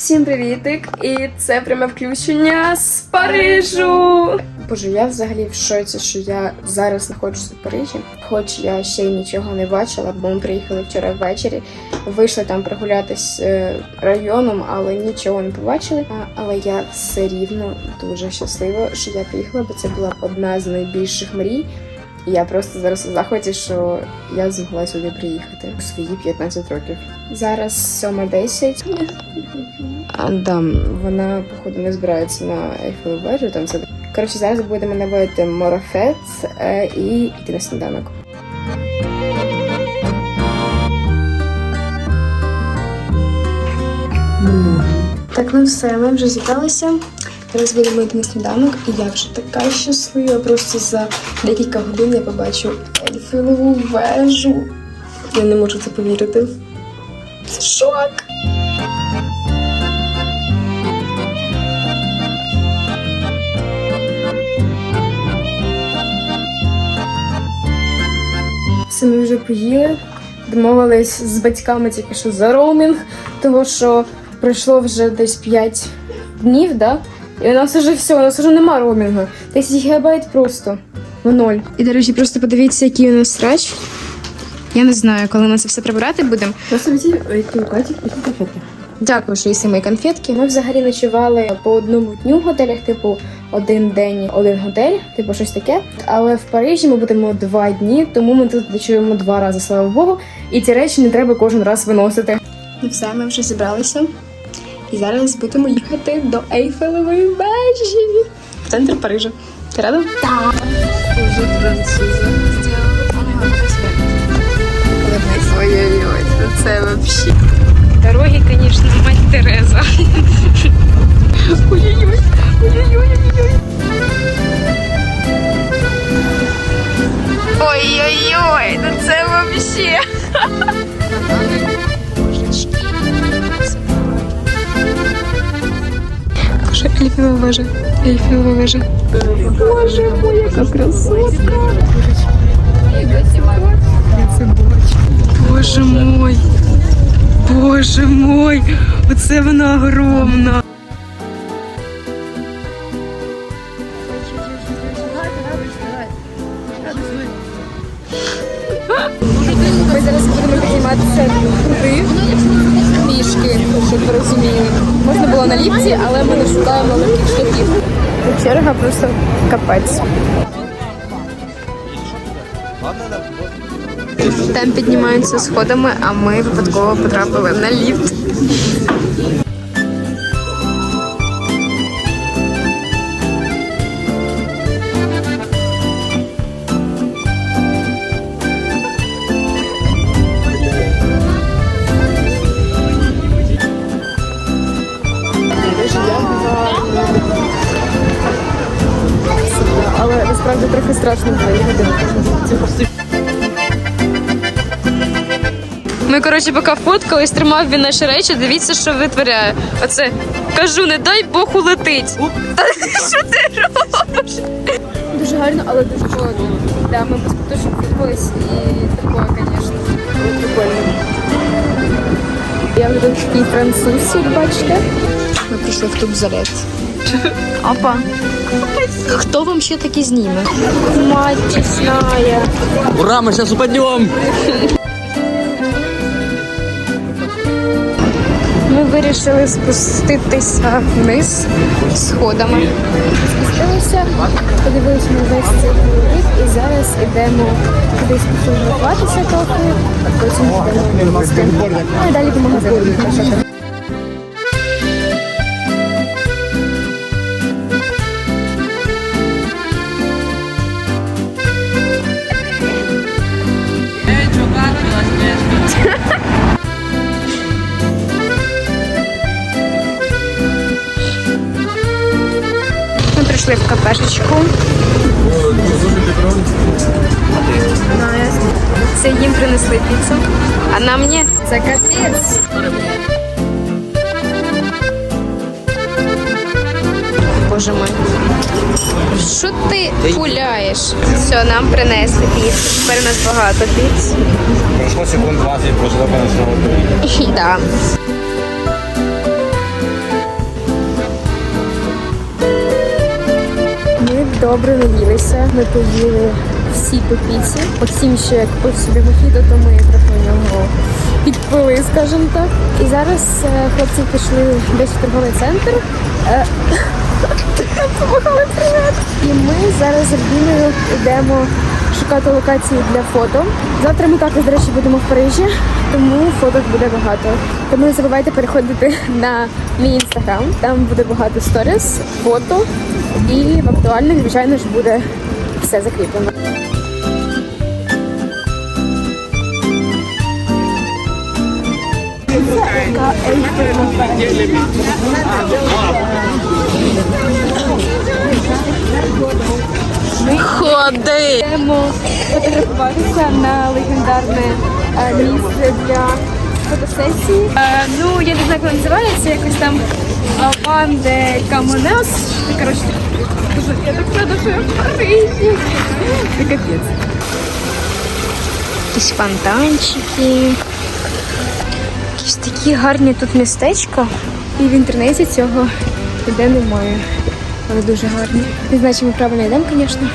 Всім привітик! І це пряме включення з Парижу. Боже, я взагалі в шоці, що я зараз знаходжуся в Парижі, хоч я ще й нічого не бачила, бо ми приїхали вчора ввечері. Вийшли там прогулятись е, районом, але нічого не побачили. Але я все рівно дуже щаслива, що я приїхала, бо це була одна з найбільших мрій. Я просто зараз у захваті, що я змогла сюди приїхати у свої 15 років. Зараз 7.10. А, да, вона, походу, не збирається на Ейфелеву вежу. Там це. Коротше, зараз будемо наводити марафет е, і йти на сніданок. Так, ну все, ми вже зібралися. Зараз будемо йти на сніданок, і я вже така щаслива. Просто за декілька годин я побачу Ейфелеву вежу. Я не можу це повірити. Це шок! Все, ми вже поїли. Домовились з батьками тільки що за роумінг, тому що пройшло вже десь 5 днів, да? І у нас вже все, у нас вже нема роумінгу. 10 гігабайт просто в ноль. І, до речі, просто подивіться, який у нас срач. Я не знаю, коли ми це все прибирати будемо. Просто візьми який котик і ті конфетки. Дякую, що їсти мої конфетки. Ми взагалі ночували по одному дню в готелях, типу один день, один готель, типу щось таке. Але в Парижі ми будемо два дні, тому ми тут ночуємо два рази, слава Богу. І ці речі не треба кожен раз виносити. Ну все, ми вже зібралися. І зараз будемо їхати до Ейфелевої вежі в центр Парижа. Ти рада? Так. Уже французи. Ой-ой-ой, це вообще. Дороги, конечно, мать Тереза. Ой-ой-ой, ой-ой-ой. Ой-ой-ой, ну це вообще. Боже, Ельфіва вежа, Ельфіва вежа. Боже мой, яка красотка. Боже мой. Боже мой, оце вона огромна. Ми зараз будемо підніматися туди пішки, щоб розуміли. Було на ліфті, але ми не шукаємо легких шляхів. Черга просто капець. Там піднімаються сходами, а ми випадково потрапили на ліфт. Ми, коротше, поки фоткались, тримав він наші речі, дивіться, що витворяє. Оце кажу, не дай Бог улетить. Та що ти робиш? Дуже гарно, але дуже холодно. Да, ми дуже фоткались і такое, звісно, прикольно. Я вже такий француз, як бачите. Ми прийшли в тубзалет. Опа. Хто вам ще такі зніме? Мать чесная. Ура, мы сейчас упадем! Вирішили спуститися вниз сходами. Спустилися, подивилися на весь цей колорит і зараз йдемо кудись пофотографуватися трохи, а потім йдемо. Ну і далі до магазину. Ми в кафешечку. Це їм принесли піцу, а нам ні. Це капець. Боже мой. Що ти гуляєш? Все, нам принесли піцу. Тепер у нас багато піц. Прошло секунд 20 после того, как добре наїлися. Ми поїли всі по піці. Максим ще купив собі мохіто, то ми трохи нього підпили, скажімо так. І зараз е, хлопці пішли десь в торговий центр. Е. І ми зараз з Альбіною йдемо шукати локації для фото. Завтра ми також, до речі, будемо в Парижі, тому фоток буде багато. Тому не забувайте переходити на мій інстаграм. Там буде багато сторіс, фото і в актуальних, звичайно ж, буде все закріплено. Ходи! Йдемо фотографуватися на легендарне е, місце для фотосесії. Е, ну, я не знаю, як називається, якось там Аван де Камонес. Коротше, дуже- я так рада, що я в Парижі. Це капець. Якісь фонтанчики. Якісь такі гарні тут містечка. І в інтернеті цього ніде немає. Але дуже гарні. Не знаю, чи ми правильно йдемо, звісно.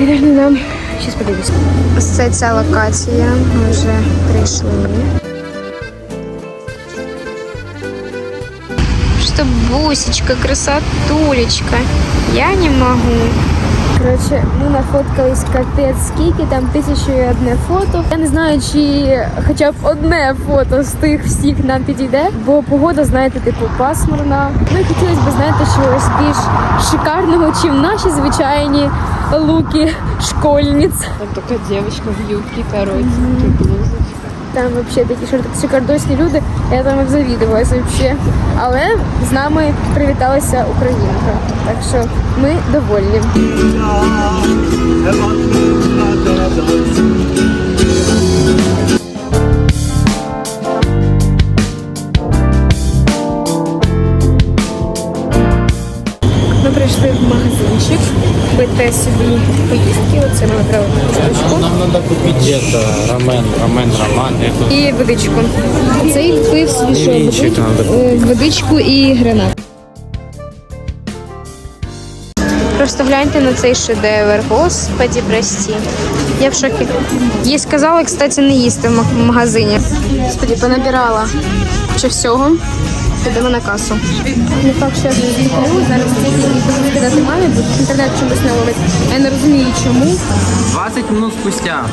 Не дам. Щас подивлюсь. Ось це ця локація. Ми вже прийшли. Что бусечка, красотулечка. Я не могу. Коротше, ми нафоткались капець скільки, там тисячу і одне фото. Я не знаю, чи хоча б одне фото з тих всіх нам підійде, бо погода, знаєте, типу пасмурна. Ну і хотілося б, знаєте, чогось більш шикарного, чим наші звичайні луки школьниць. Там така девочка в юбке коротенькой, блузочка. Там взагалі такі шикардосні люди, я там їх завідувалась взагалі. Але з нами привіталася українка. Так що ми довольні. Бити собі поїздки. Оце ми вибрали штучку. Нам надо купить где-то рамен, рамен, І водичку. Цей пив собі що, Вінчик. Е, водичку і гранат. Просто гляньте на цей шедевр. Господі, прості. Я в шокі. Їй сказали, кстати, не їсти в магазині. Господі, понабирала чи всього. Підемо на касу. Не факт, що я вже зімкну. Зараз не буду сказати мамі, бо інтернет чомусь не ловить. Я не розумію, чому. 20 минут спустя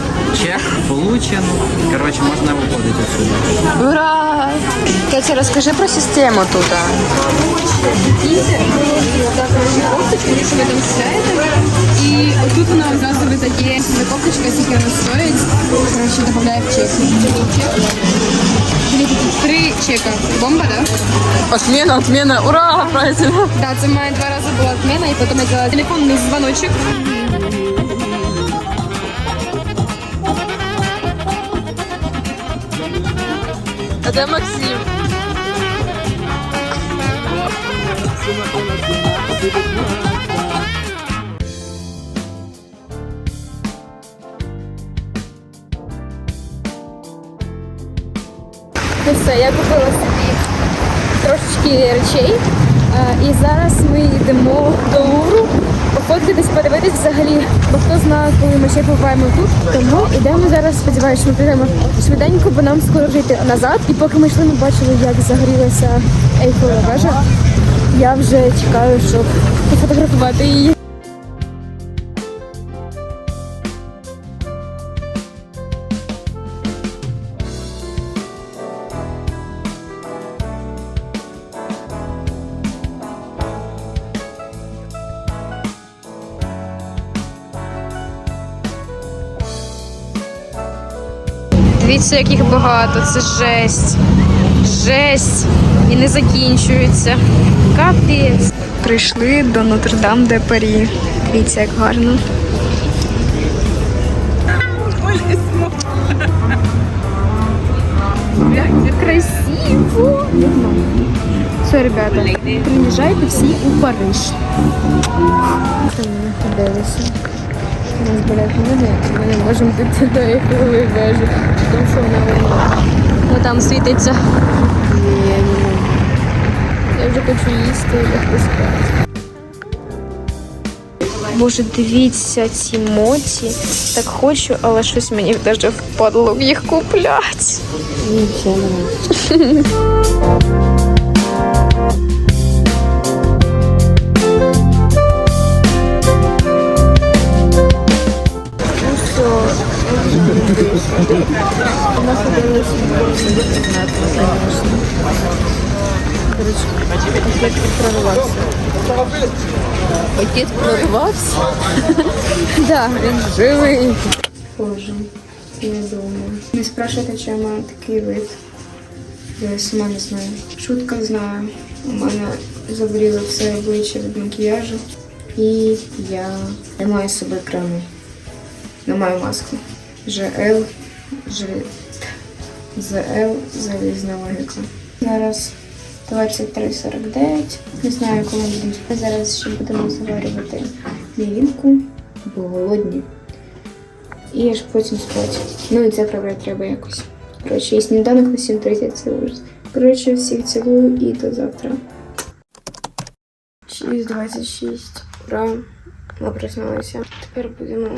чек получен. Короче, можно выходить отсюда. Ура! Катя, розкажи про систему тут. що ви там купляєте. І отут вона одразу видає кофточка, скільки вона стоїть. Коротше, додає в чек. Дивіться, тут Три чека. Бомба, да? Отмена, отмена, ура, правильно. Да, це має два рази була отмена, і потім я дала телефонний дзвоночок. А де Максим? Ну все, я купила собі трошечки речей. І зараз ми йдемо до Луру, пофоткатись, подивитись взагалі, бо хто знає, коли ми ще побуваємо тут. Тому йдемо зараз, сподіваюся, ми прийдемо швиденько, бо нам скоро вже йти назад. І поки ми йшли, ми бачили, як загорілася Ейфелева вежа. Я вже чекаю, щоб пофотографувати її. Дивіться, яких багато, це жесть. Жесть. І не закінчується. Капець. Прийшли до Нотр-Дам де Парі. Дивіться, як гарно. Красиво! Все, ребята, приїжджайте всі у Париж. Ми. Нас болять ноги, ми не можемо піти до Ейфелевої вежі, тому що вона вона. Ну там світиться. Ні, я вже хочу їсти і лягти спати. Боже, дивіться ці моці. Так хочу, але щось мені навіть впадло їх купляти. Пакет прорвався. Да, він живий. Боже, я думаю. Не спрашивайте, чи я маю такий вид. Я сама не знаю. Шутка знаю. У мене заболіло все обличчя від макіяжу. І я не маю собою крему. Не маю маску. ЖЛ. ЗЛ, залізна логіка. Зараз 23.49. Не знаю, коли будемо. Зараз ще будемо заварювати мівінку, бо голодні. І аж потім спати. Ну і це правда треба якось. Коротше, і сніданок на 7.30 це ужас. Коротше, всіх цілую і до завтра. 6.26. Ура! Ми проснулися. Тепер будемо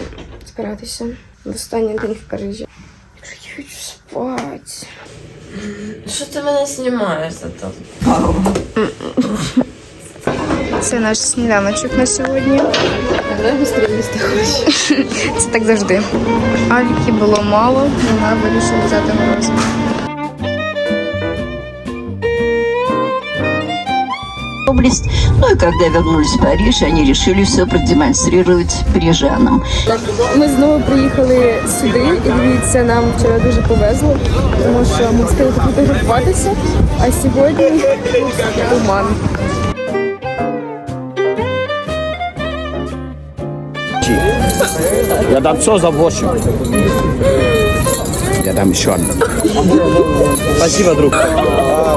збиратися в останній день в Парижі. Я хочу спати. Що ти мене знімаєш за то? Це наш сніданочок на сьогодні. Давай быстрее їсти хочеш. Це так завжди. Альки було мало, вона вирішила взяти морозиво. Область. Ну и когда вернулись в Париж, они решили все продемонстрировать парижанам. Ми знову приїхали сюди, і дивіться, нам вчора дуже повезло, тому що ми встигли фотографуватися, а сьогодні туман. Я дам все за 8. Я дам еще одну. Спасибо, друг.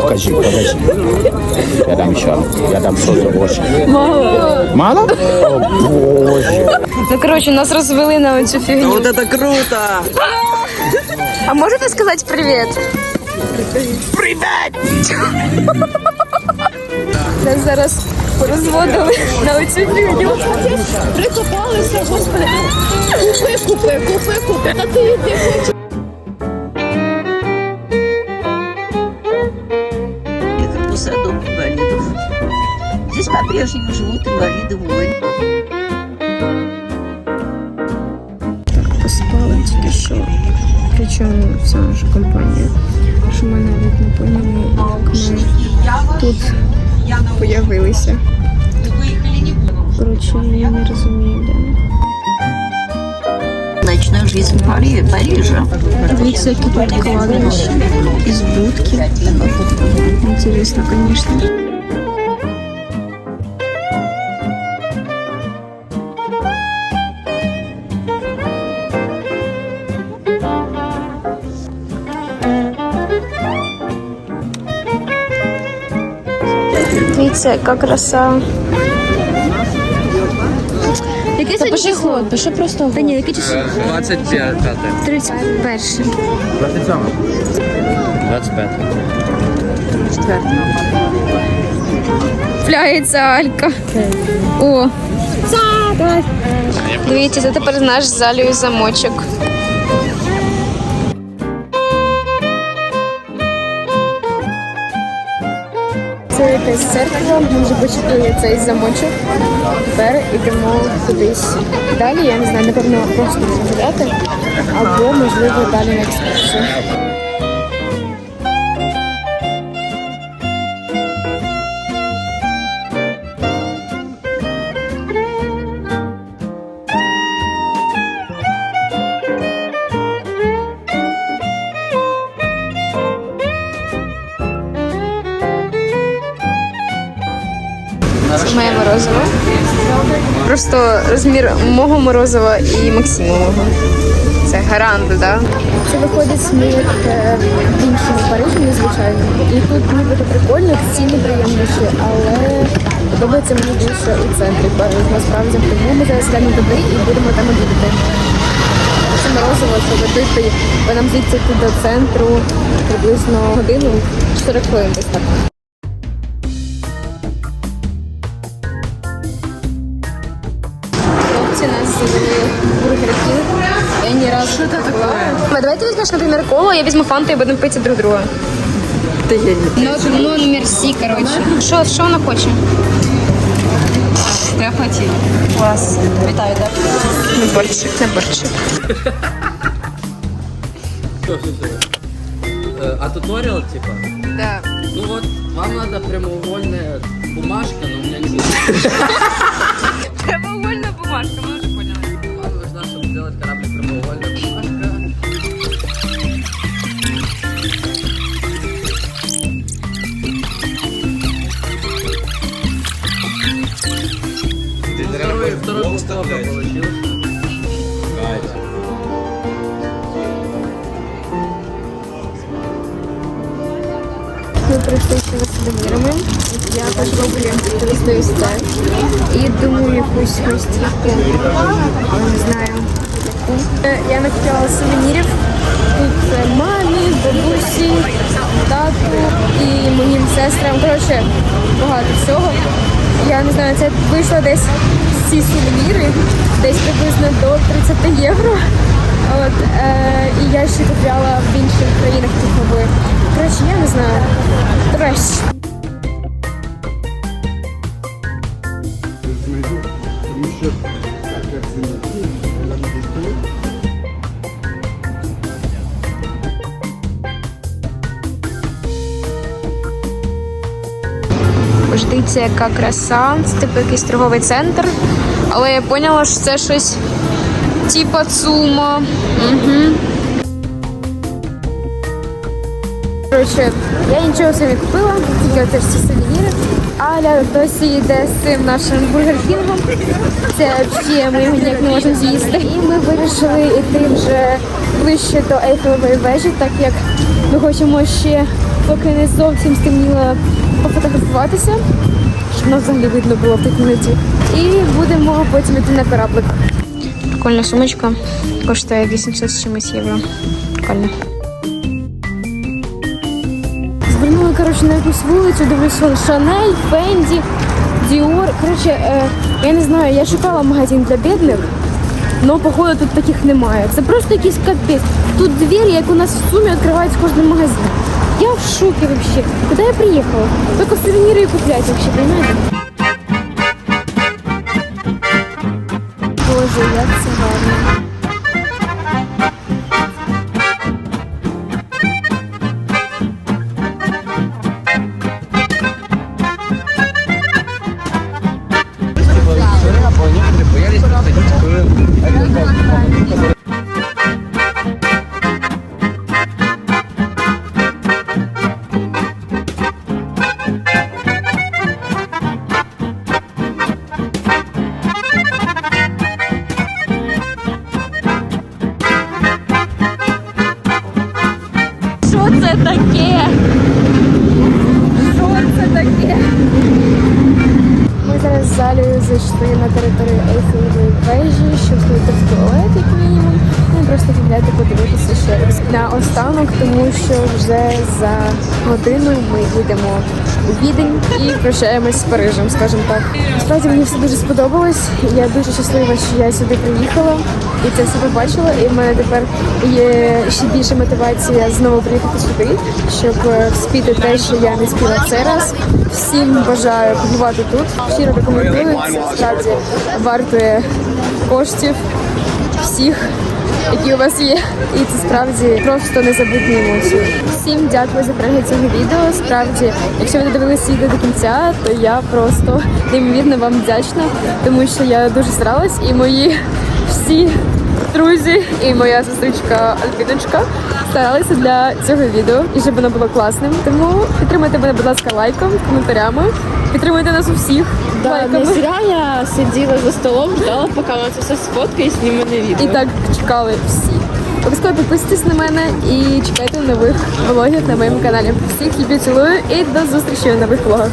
Покажи, покажи. Я дам еще одну. Я дам все за 8. Мало. Мало? О, боже. Ну коротше, нас розвели на оцю фігню. Вот это круто! А можете сказати привіт? Привіт! Нас зараз порозводили на оцю фігню. Прикопалися, господи. Купи, купи, купи, купи. Та ти йди хоч. по-прежнему живут инвалиды войн. поспала тільки що. Причому вся наша компанія. Що ми навіть не поняли, як ми тут появилися. Коротше, я не розумію, де ми. Ночную жизнь Пари- Парижа. Дивіться, які тут кладовища із будки. Інтересно, звісно. Дивіться, яка краса. Яке сьогодні число? Пиши просто. Та ні, яке число? 25. 31. 27. 25. Пляється Алька. О. Дивіться, це тепер наш з Алею замочок. Це якась церква, дуже вже цей замочок. Тепер йдемо кудись. Далі, я не знаю, напевно, просто гуляти, або, можливо, далі на екскурсію. Просто розмір мого морозива і Максимового. Це гарант, так? Це виходить сміх е, в іншому Парижі, звичайно. І тут нібито прикольно, ціни приємніші, але подобається мені більше у центрі Парижу, насправді. Тому ми зараз йдемо туди і будемо там обідати. Це морозиво, що випити, бо нам звідси тут до центру приблизно годину 40 хвилин десь так. Разу что это такое? Давайте візьмеш, наприклад, колу, я візьму фанту і будемо пити друг друга. Ну, ну, мерси, короче. Що, що вона хоче? Я хотела. Класс. Витаю, да? Не борщик, не борщик. Э, А туториал типа? Да. Ну вот, вам надо прямоугольная бумажка, но у меня не будет. якусь гостівку. Не знаю. Я накупила сувенірів. Тут е, мамі, бабусі, тату і моїм сестрам. Коротше, багато всього. Я не знаю, це вийшло десь ці сувеніри, десь приблизно до 30 євро. От, е, і я ще купляла в інших країнах типу, би. Коротше, я не знаю. Треш. Дивіться, яка краса. Це типу якийсь торговий центр. Але я поняла, що це щось типа ЦУМа. Угу. Коротше, я нічого собі не купила, тільки оце ці сувеніри. Аля досі йде з цим нашим бургер кінгом. Це взагалі ми його ніяк не можемо з'їсти. І ми вирішили йти вже ближче до Ейфелевої вежі, так як ми хочемо ще, поки не зовсім стемніло, пофотографуватися, щоб взагалі видно було в тій темноті. І будемо потім йти на кораблик. Прикольна сумочка. Коштує 800 з чимось євро. Прикольно. Звернули, коротше, на якусь вулицю, дивлюсь, вон Шанель, Фенді, Діор. Коротше, е, я не знаю, я шукала магазин для бідних, але походу тут таких немає. Це просто якийсь капець. Тут двері, як у нас в сумі, відкриваються кожен магазин. Я в шокі взагалі. Куди я приїхала? Только сувеніри і купляти взагалі, розумієте? Боже, як це і подивитися ще раз. На останок, тому що вже за годину ми їдемо у Відень і прощаємось з Парижем, скажімо так. Справді мені все дуже сподобалось. Я дуже щаслива, що я сюди приїхала і це все побачила. І в мене тепер є ще більше мотивація знову приїхати сюди, щоб е, вспіти те, що я не спіла цей раз. Всім бажаю побувати тут. Щиро рекомендую. Це справді вартує коштів всіх. Які у вас є, і це справді просто незабутні емоції. Всім дякую за перегляд цього відео. Справді, якщо ви додивилися відео до кінця, то я просто неймовірно вам вдячна, тому що я дуже старалась, і мої всі друзі і моя сестричка Альпіночка старалися для цього відео і щоб воно було класним. Тому підтримайте мене, будь ласка, лайком, коментарями. Підтримуйте нас усіх Да, не зря я сиділа за столом, ждала, поки вона це все сфоткає і зніме на відео. І так чекали всі. Обов'язково підписуйтесь на мене і чекайте нових влогів на моєму каналі. Всіх люблю, цілую і до зустрічі в нових влогах.